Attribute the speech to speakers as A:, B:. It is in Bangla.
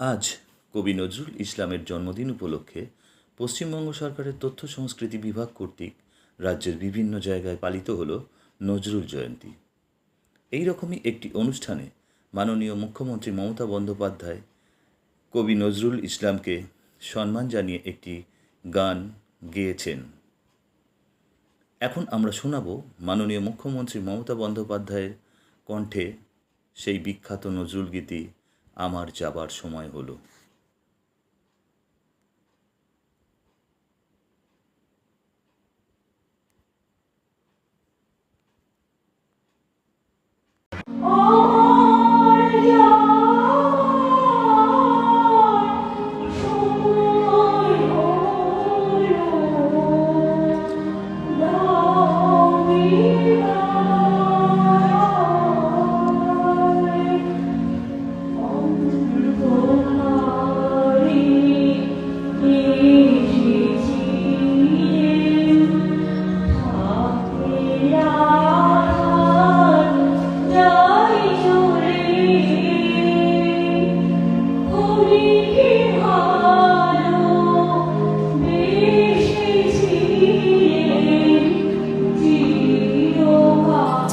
A: আজ কবি নজরুল ইসলামের জন্মদিন উপলক্ষে পশ্চিমবঙ্গ সরকারের তথ্য সংস্কৃতি বিভাগ কর্তৃক রাজ্যের বিভিন্ন জায়গায় পালিত হল নজরুল জয়ন্তী। এই রকমই একটি অনুষ্ঠানে মাননীয় মুখ্যমন্ত্রী মমতা বন্দ্যোপাধ্যায় কবি নজরুল ইসলামকে সম্মান জানিয়ে একটি গান গেয়েছেন। এখন আমরা শোনাব মাননীয় মুখ্যমন্ত্রী মমতা বন্দ্যোপাধ্যায়ের কণ্ঠে সেই বিখ্যাত নজরুল গীতি আমার যাবার সময় হলো।